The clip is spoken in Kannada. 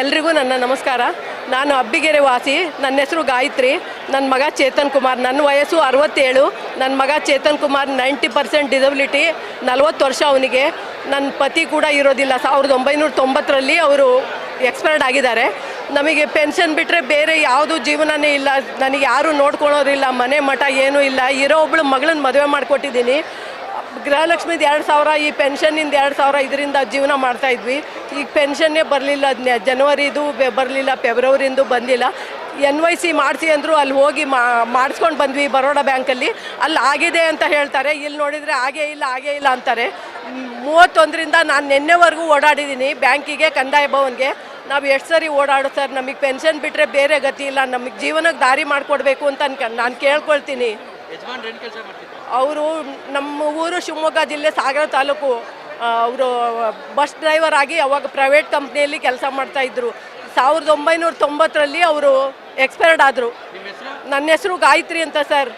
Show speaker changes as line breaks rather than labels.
ಎಲ್ರಿಗೂ ನನ್ನ ನಮಸ್ಕಾರ. ನಾನು ಅಬ್ಬಿಗೆರೆ ವಾಸಿ, ನನ್ನ ಹೆಸರು ಗಾಯತ್ರಿ, ನನ್ನ ಮಗ ಚೇತನ್ ಕುಮಾರ್. ನನ್ನ ವಯಸ್ಸು ಅರವತ್ತೇಳು, ನನ್ನ ಮಗ Chetan Kumar ninety percent disability ನಲ್ವತ್ತು ವರ್ಷ ಅವನಿಗೆ. ನನ್ನ ಪತಿ ಕೂಡ ಇರೋದಿಲ್ಲ, ಸಾವಿರದ ಒಂಬೈನೂರ ತೊಂಬತ್ತರಲ್ಲಿ ಅವರು ಎಕ್ಸ್ಪೈರ್ಡ್ ಆಗಿದ್ದಾರೆ. ನಮಗೆ ಪೆನ್ಷನ್ ಬಿಟ್ಟರೆ ಬೇರೆ ಯಾವುದು ಜೀವನನೇ ಇಲ್ಲ. ನನಗೆ ಯಾರೂ ನೋಡ್ಕೊಳೋರಿಲ್ಲ ಮನೆ ಮಠ ಏನೂ ಇಲ್ಲ. ಇರೋ ಒಬ್ಬಳು ಮಗಳನ್ನ ಮದುವೆ ಮಾಡಿಕೊಟ್ಟಿದ್ದೀನಿ. ಗೃಹಲಕ್ಷ್ಮಿದು ಎರಡು ಸಾವಿರ ಈ ಪೆನ್ಷನ್ನಿಂದ ಎರಡು ಸಾವಿರ ಇದರಿಂದ ಜೀವನ ಮಾಡ್ತಾ ಇದ್ವಿ. ಈಗ ಪೆನ್ಷನ್ನೇ ಬರಲಿಲ್ಲ ಜನವರಿದು ಬರಲಿಲ್ಲ ಫೆಬ್ರವರಿಂದು ಬಂದಿಲ್ಲ. ಎನ್ ವೈ ಸಿ ಮಾಡಿಸಿ ಅಂದರು ಅಲ್ಲಿ ಹೋಗಿ ಮಾ ಮಾಡಿಸ್ಕೊಂಡು ಬಂದ್ವಿ ಬರೋಡಾ ಬ್ಯಾಂಕಲ್ಲಿ. ಅಲ್ಲಿ ಆಗಿದೆ ಅಂತ ಹೇಳ್ತಾರೆ ಇಲ್ಲಿ ನೋಡಿದರೆ ಹಾಗೇ ಇಲ್ಲ ಹಾಗೇ ಇಲ್ಲ ಅಂತಾರೆ. ಮೂವತ್ತೊಂದರಿಂದ ನಾನು ನಿನ್ನೆವರೆಗೂ ಓಡಾಡಿದ್ದೀನಿ ಬ್ಯಾಂಕಿಗೆ ಕಂದಾಯ ಭವನ್ಗೆ. ನಾವು ಎಷ್ಟು ಸರಿ ಓಡಾಡೋ ಸರ್ ನಮಗೆ ಪೆನ್ಷನ್ ಬಿಟ್ಟರೆ ಬೇರೆ ಗತಿ ಇಲ್ಲ ನಮಗೆ ಜೀವನಕ್ಕೆ ದಾರಿ ಮಾಡಿಕೊಡ್ಬೇಕು ಅಂತ ನಾನು ಕೇಳ್ಕೊಳ್ತೀನಿ. ಅವರು ನಮ್ಮ ಊರು ಶಿವಮೊಗ್ಗ ಜಿಲ್ಲೆ ಸಾಗರ ತಾಲೂಕು ಅವರು ಬಸ್ ಡ್ರೈವರ್ ಆಗಿ ಅವಾಗ ಪ್ರೈವೇಟ್ ಕಂಪ್ನಿಯಲ್ಲಿ ಕೆಲಸ ಮಾಡ್ತಾ ಇದ್ರು. ಸಾವಿರದ ಒಂಬೈನೂರ ತೊಂಬತ್ತರಲ್ಲಿ ಅವರು ಎಕ್ಸ್ಪೈರ್ಡ್ ಆದರು. ನನ್ನ ಹೆಸರು ಗಾಯತ್ರಿ ಅಂತ ಸರ್